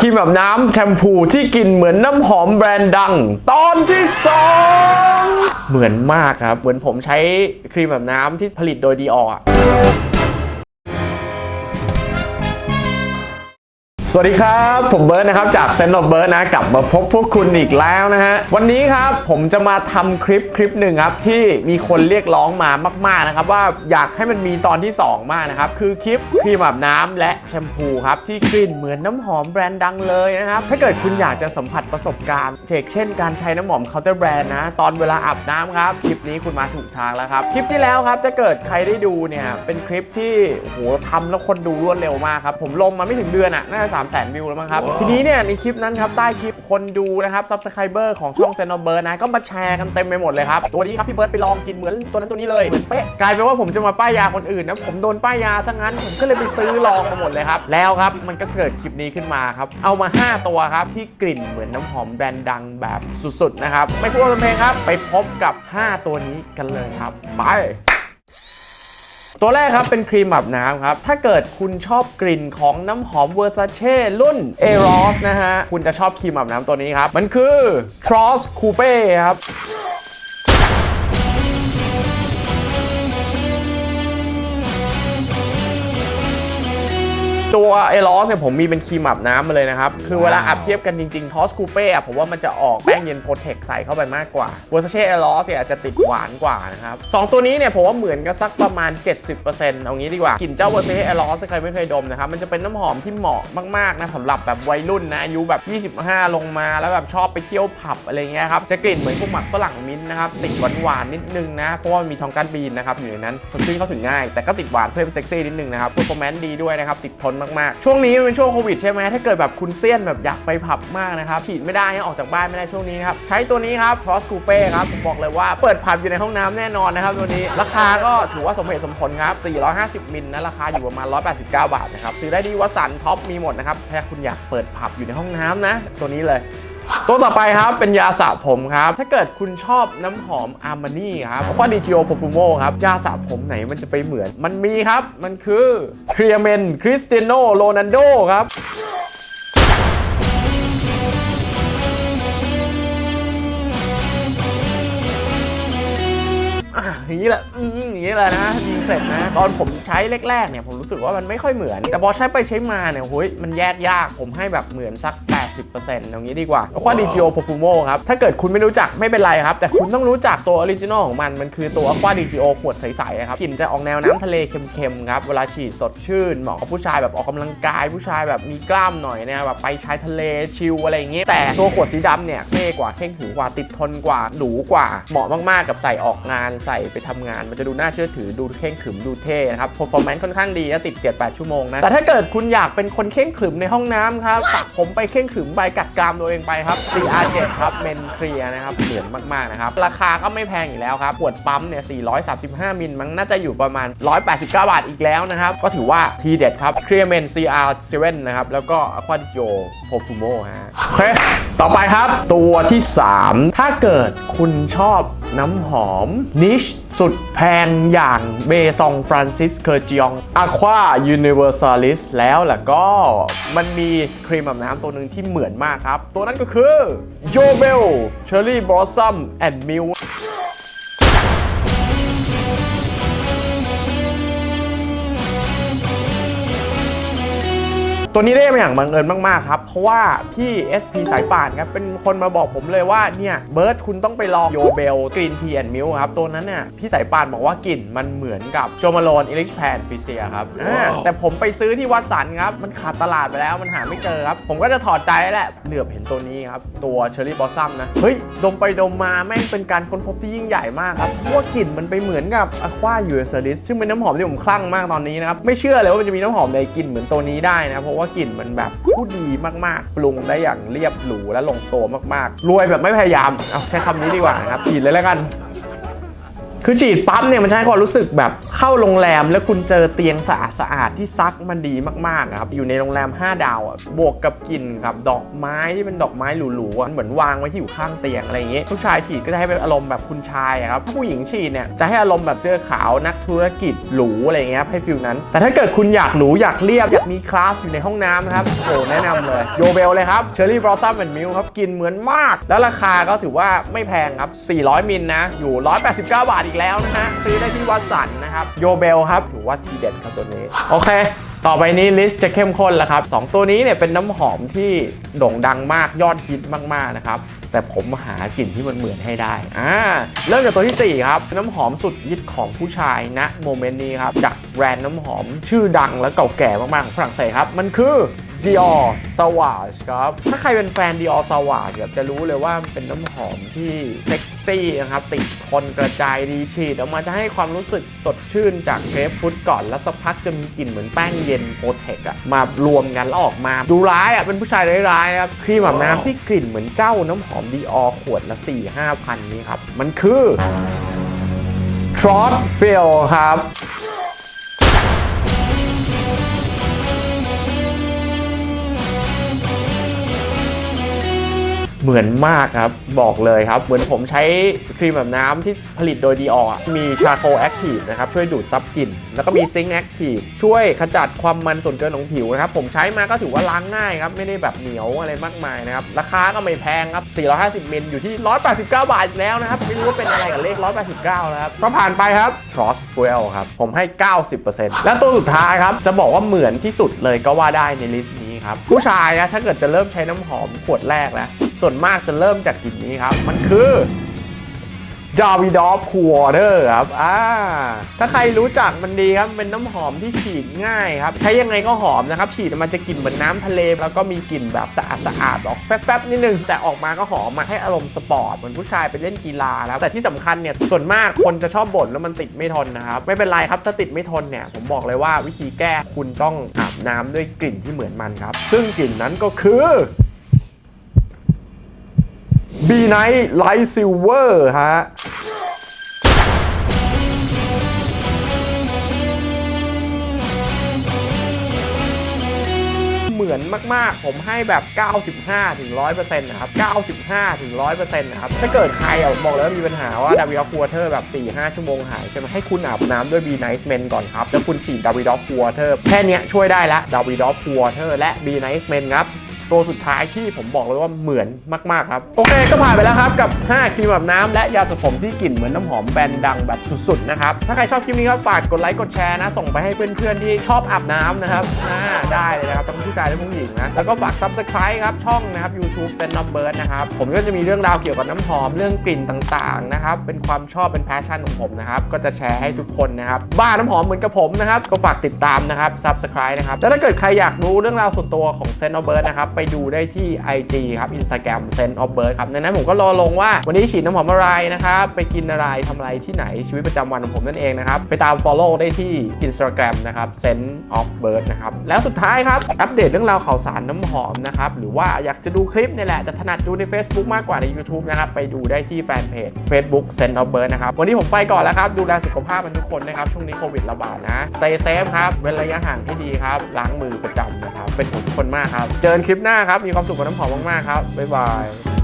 ครีมแบบน้ำแชมพูที่กลินเหมือนน้ำหอมแบรนด์ดัง ตอนที่ 2 เหมือนมากครับ เหมือนผมใช้ครีมแบบน้ำที่ผลิตโดยดีออะ สวัสดีครับ ผมเบิร์ดนะครับจากเซนต์เบิร์ดนะกลับมาพบพวกคุณอีกแล้วนะฮะวันนี้ครับผมจะมาทำคลิปคลิปหนึ่งครับที่มีคนเรียกร้องมามากๆนะครับว่าอยากให้มันมีตอนที่ 2 มากนะครับคือคลิปครีมอาบน้ำและแชมพูครับที่กลิ่นเหมือนน้ำหอมแบรนด์ดังเลยนะครับถ้าเกิดคุณอยากจะสัมผัสประสบการณ์เช่นการใช้น้ำหอมเคาน์เตอร์แบรนด์นะตอนเวลาอาบน้ำครับคลิปนี้คุณมาถูกทางแล้วครับคลิปที่แล้วครับถ้าเกิดใครได้ดูเนี่ยเป็นคลิปที่โอ้โหทำแล้วคนดูรวดเร็วมากครับผมลงมาไม่ถึงเดือนอะน่าจะสามแสนวิวแล้วมั้งครับ ทีนี้เนี่ยในคลิปนั้นครับ ใต้คลิปคนดูนะครับซับสไครเบอร์ของช่องเซนอเบิร์นะ ก็มาแชร์กันเต็มไปหมดเลยครับ ตัวนี้ครับพี่เบิร์ดไปลองกินเหมือนตัวนั้นตัวนี้เลย เหมือนเป๊ะ กลายเป็นว่าผมจะมาป้ายยาคนอื่นนะ ผมโดนป้ายยาซะงั้น ผมก็เลยไปซื้อลองมาหมดเลยครับ แล้วครับมันก็เกิดคลิปนี้ขึ้นมาครับ เอามา 5 ตัวครับที่กลิ่นเหมือนน้ำหอมแบรนด์ดังแบบสุดๆนะครับ ไม่พูดว่าเพลงครับ ไปพบกับ 5 ตัวนี้กันเลยครับ ไป ตัวแรกครับเป็นครีมอาบน้ำครับ ถ้าเกิดคุณชอบกลิ่นของน้ำหอมเวอร์ซาเช่รุ่นเอรอสนะฮะ คุณจะชอบครีมอาบน้ำตัวนี้ครับ มันคือ Tross Coupe ครับ ตัวเอลอสเนี่ยผมมีเป็นครีมอาบน้ำมาเลยนะครับ คือเวลาอาบเทียบกันจริงๆทอสคูเป้อะผมว่ามันจะออกแป้งเย็นโปรเทคใส่เข้าไปมากกว่าเวอร์ซเช่เอลอสเนี่ยอาจจะติดหวานกว่านะครับสองตัวนี้เนี่ยผมว่าเหมือนกันสักประมาณ 70%เอางี้ดีกว่ากลิ่นเจ้าเวอร์ซเช่เอลอสใครไม่เคยดมนะครับมันจะเป็นน้ำหอมที่เหมาะมากๆนะสำหรับแบบวัยรุ่นนะอายุแบบ 25 ลงมาแล้วแบบชอบไปเที่ยวผับอะไรเงี้ยครับจะกลิ่นเหมือนพวกหมักฝรั่งมิ้นท์นะครับติดหวานๆนิดนึงนะเพราะว่ามันมีทองการบีนนะครับอยู่ในนั้นสดชื่นเข้าถึงง่ายแต่ก็ติดหวานเพิ่มเซ็กซี่นิดนึงนะครับ performance ดีด้วยนะครับติดทนมากๆ ช่วงนี้เป็นช่วงโควิดใช่ไหมถ้าเกิดแบบคุณเซียนแบบอยากไปผับมากนะครับฉีดไม่ได้ออกจากบ้านไม่ได้ช่วงนี้นะครับใช้ตัวนี้ครับ Tross Coupe ครับผมบอกเลยว่าเปิดผับอยู่ในห้องน้ำแน่นอนนะครับตัวนี้ราคาก็ถือว่าสมเหตุสมผลครับ 450 มิลนะราคาอยู่ประมาณ 189 บาทนะครับซื้อได้ที่วัสันท็อปมีหมดนะครับถ้าคุณอยากเปิดผับอยู่ในห้องน้ำนะ ตัวนี้เลย ตัวต่อไปครับเป็นยาสระผมครับ ถ้าเกิดคุณชอบน้ำหอมอาร์มานี่ครับควาดิจิโอโปรฟูโมครับ ยาสระผมไหนมันจะไปเหมือน มันมีครับ มันคือเคลียเมนคริสเตียโนโรนันโดครับ อย่างนี้แหละอืมอย่างนี้แหละนะยิงเสร็จนะตอนผมใช้แรกๆเนี่ยผมรู้สึกว่ามันไม่ค่อยเหมือน แต่พอใช้ไปใช้มาเนี่ยโอ้ยมันแยกยากผมให้แบบเหมือนสัก 80%อย่างนี้ดีกว่าควาดิจิโอโปรฟูโมครับถ้าเกิดคุณไม่รู้จักไม่เป็นไรครับ แต่คุณต้องรู้จักตัวออริจินอลของมันมันคือตัวควาดิจิโอขวดใสๆครับกลิ่นจะออกแนวน้ำทะเลเค็มๆครับเวลาฉีดสดชื่นเหมาะกับผู้ชายแบบออกกำลังกาย ผู้ชายแบบมีกล้ามหน่อยเนี่ยแบบไปชายทะเลชิลอะไรอย่างเงี้ยแต่ตัวขวดสีดำเนี่ยเท่กว่าเข่งขรึงกว่าติดทนกว่าหรูกว่า เหมาะมากๆกับใส่ออกงานใส่ไปทำงาน มันจะดูน่าเชื่อถือดูเข่งขึมดูเท่นะครับ performance ค่อนข้างดีนะติด 7-8 ชั่วโมงนะ แต่ถ้าเกิดคุณอยากเป็นคนเข่งขึมในห้องน้ำครับฝากผมไปเข่งขึมไปกัดกรามตัวเองไปครับ CR7 ครับเมนเคลียนะครับเหมือนมากๆนะครับ ราคาก็ไม่แพงอยู่แล้วครับขวดปั๊มเนี่ย 435 มิลมันน่าจะอยู่ประมาณ 189 บาทอีกแล้วนะครับ ก็ถือว่าทีเด็ดครับเคลียร์เมน CR7 นะครับแล้วก็ Aquadio Profumo ฮะโอเคต่อไปครับตัวที่ 3 ถ้าเกิดคุณชอบน้ำหอมนิชสุดแพงอย่างเบซองฟรานซิสเคอร์จิองอะควายูนิเวอร์ซาลิสแล้วล่ะก็มันมีครีมอาบน้ำตัวหนึ่งที่เหมือนมากครับ ตัวนั้นก็คือโยเบลเชอร์รี่บลอสซัมแอนด์มิล ตัวนี้ได้มาอย่างบังเอิญมากๆครับ เพราะว่าพี่ SP สายป่านครับ เป็นคนมาบอกผมเลยว่าเนี่ยเบิร์ดคุณต้องไปลองโยเบลกรีนทีแอนมิลครับ ตัวนั้นเนี่ยพี่สายป่านบอกว่ากลิ่นมันเหมือนกับโจมาโลนอิลิชแพนฟิเซียครับอ่าแต่ผมไปซื้อที่วัดสันครับ มันขาดตลาดไปแล้วมันหาไม่เจอครับ ผมก็จะถอดใจแล้วแหละเหลือบเห็นตัวนี้ครับ ตัวเชอร์รี่บอสซัมนะ เฮ้ย ดมไปดมมาแม่งเป็นการค้นพบที่ยิ่งใหญ่มากครับเพราะว่ากลิ่นมันไปเหมือนกับอะควายูเอสลิสซึ่งเป็นน้ำหอมที่ผมคลั่งมากตอนนี้นะครับไม่เชื่อเลยว่ามันจะมีน้ำหอมในกลิ่นเหมือนตัวนี้ได้นะเพราะว่ากลิ่นมันแบบผู้ดีมากๆ ปรุงได้อย่างเรียบหรูและลงตัวมากๆ รวยแบบไม่พยายาม เอาใช้คำนี้ดีกว่านะครับฉีดเลยแล้วกัน คือฉีดปั๊บเนี่ยมันจะให้ความรู้สึกแบบเข้าโรงแรม แล้วคุณเจอเตียงสะอาดสะอาดๆที่ซักมันดีมากๆครับอยู่ในโรงแรม 5 ดาวอะบวกกับกลิ่นกับดอกไม้ที่เป็นดอกไม้หรูๆอะเหมือนวางไว้ที่อยู่ข้างเตียงอะไรอย่างเงี้ยผู้ชายฉีดก็จะให้เป็นอารมณ์แบบคุณชายครับผู้หญิงฉีดเนี่ยจะให้อารมณ์แบบเสื้อขาวนักธุรกิจหรูอะไรเงี้ยให้ฟิลนั้น แต่ถ้าเกิดคุณอยากหรูอยากเรียบอยากมีคลาสอยู่ในห้องน้ำนะครับโอ้แนะนำเลยโยเบลเลยครับเชอร์รี่บลอสซัมแอนด์มิลครับกินเหมือนมาก แล้วราคาก็ถือว่าไม่แพงครับ400มิลนะอยู่ 189 บาทอีกแล้วนะฮะซื้อได้ที่วัดสันนะครับโยเบลครับถือว่าทีเด็ดครับตัวนี้ โอเค ต่อไปนี้ลิสต์จะเข้มข้นแล้วครับ 2 ตัวนี้เนี่ยเป็นน้ำหอมที่โด่งดังมากยอดฮิตมากๆนะครับแต่ผมหากลิ่นที่มันเหมือนให้ได้อ่าเริ่มจากตัวทีสี่4 ครับ น้ำหอมสุดฮิตของผู้ชายณโมเมนต์นี้ครับ จากแบรนด์น้ำหอมชื่อดังและเก่าแก่มากๆของฝรั่งเศสครับ มันคือ Dior Sauvage ครับ ถ้าใครเป็นแฟน Dior Sauvage ครับจะรู้เลยว่ามันเป็นน้ำหอมที่เซ็กซี่นะครับ ติดทนกระจายดีฉีดออกมาจะให้ความรู้สึกสดชื่นจากเกรปฟรุตก่อน แล้วสักพักจะมีกลิ่นเหมือนแป้งเย็นโปรเทคอะมารวมกันแล้วออกมา ดูร้ายอะเป็นผู้ชายร้ายๆนะครับครีมอาบน้ำที่กลิ่นเหมือนเจ้าน้ำหอม Dior ขวดละ 4-5พันนี้ครับ มันคือ t r o t f i l ครับ เหมือนมากครับ บอกเลยครับ เหมือนผมใช้ครีมแบบน้ำที่ผลิตโดย Dior อะมีชาโคแอคทีฟนะครับ ช่วยดูดซับกลิ่น แล้วก็มีซิงค์แอคทีฟช่วยขจัดความมันส่วนเกินของผิวนะครับ ผมใช้มาก็ถือว่าล้างง่ายครับ ไม่ได้แบบเหนียวอะไรมากมายนะครับ ราคาก็ไม่แพงครับ 450 มิลอยู่ที่ 189 บาทอีกแล้วนะครับ ไม่รู้ว่าเป็นอะไรกับเลข 189 นะครับ ก็ผ่านไปครับ Trust Fuel ครับ ผมให้ 90%และตัวสุดท้ายครับ จะบอกว่าเหมือนที่สุดเลยก็ว่าได้ในลิสต์นี้ ครับ ผู้ชายนะถ้าเกิดจะเริ่มใช้น้ำหอมขวดแรกนะส่วนมากจะเริ่มจากกลิ่นนี้ครับ มันคือ ดาวิดอฟคูวเตอร์ครับอ่าถ้าใครรู้จักมันดีครับ เป็นน้ำหอมที่ฉีดง่ายครับ ใช้ยังไงก็หอมนะครับ ฉีดมันจะกลิ่นเหมือนน้ำทะเล แล้วก็มีกลิ่นแบบสะอาดสะอาดออกแฟบๆนิดนึง แต่ออกมาก็หอมมาให้อารมณ์สปอร์ต เหมือนผู้ชายไปเล่นกีฬาแล้วแต่ที่สำคัญเนี่ย ส่วนมากคนจะชอบบ่นแล้วมันติดไม่ทนนะครับ ไม่เป็นไรครับ ถ้าติดไม่ทนเนี่ย ผมบอกเลยว่าวิธีแก้คุณต้องอาบน้ำด้วยกลิ่นที่เหมือนมันครับ ซึ่งกลิ่นนั้นก็คือ B Night Light Silver ฮะเหมือนมาก ๆ ผมให้แบบ 95ถึง100%นะครับ 95ถึง100%นะครับ ถ้าเกิดใครอะบอกเลยว่ามีปัญหาว่าดาวิดอคัวเทอร์แบบ 4-5 ชั่วโมงหาย ใช่ไหมให้คุณอาบน้ำด้วย B Nice Men ก่อนครับ แล้วคุณฉีดดาวิดอคัวเทอร์แค่นี้ช่วยได้ละดาวิดอคัวเทอร์และ B Nice Men ครับ ตัวสุดท้ายที่ผมบอกเลยว่าเหมือนมาก ๆ ครับ โอเคก็ผ่านไปแล้วครับ กับ 5 ครีมอาบน้ำและยาสระผมที่กลิ่นเหมือนน้ำหอมแบรนด์ดังแบบสุด ๆ นะครับ ถ้าใครชอบคลิปนี้ก็ฝากกดไลค์กดแชร์นะ ส่งไปให้เพื่อน ๆ ที่ชอบอาบน้ำนะครับอ่าได้เลยนะครับทั้งผู้ชายและผู้หญิงนะแล้วก็ฝาก Subscribe ครับช่องนะครับ YouTube s e n n u m b e r นะครับผมก็จะมีเรื่องราวเกี่ยวกับน้ำหอมเรื่องกลิ่นต่างๆนะครับเป็นความชอบเป็นแพชชั่นของผมนะครับก็จะแชร์ให้ทุกคนนะครับบ้าน้ำหอมเหมือนกับผมนะครับก็ฝากติดตามนะครับ Subscribe นะครับแล้วถ้าเกิดใครอยากรู้เรื่องราวส่วนตัวของ s e n n u m b e r นะครับไปดูได้ที่ IG ครับ Instagram s e n of Bird ครับในนั้นผมก็รอลงว่าวันนี้ฉีดน้ำหอมอะไรนะครับ ไปกินอะไรทำอะไรที่ไหนชีวิตประจำวันของผมนั่นเองนะครับ ไปตาม Follow ได้ที่ Instagram นะครับ s e n of Bird นะครับ แล้วสุดท้ายครับ อัปเดตเรื่องราวข่าวสารน้ำหอมนะครับ หรือว่าอยากจะดูคลิปนี่แหละแต่ถนัดดูใน Facebook มากกว่าใน YouTube นะครับไปดูได้ที่แฟนเพจ Facebook s e n of Bird นะครับวันนี้ผมไปก่อนแล้วครับดูแลสุขภาพกันทุกคนนะครับช่วงนี้โควิดระบาดนะ Stay safe ครับเว้นระยะห่างให้ดีครับล้างมือประจำนะครับ เป็นของทุกคนมากครับ เจอกันคลิปหน้าครับ มีความสุขกับน้ำหอมมากๆครับ บ๊ายบาย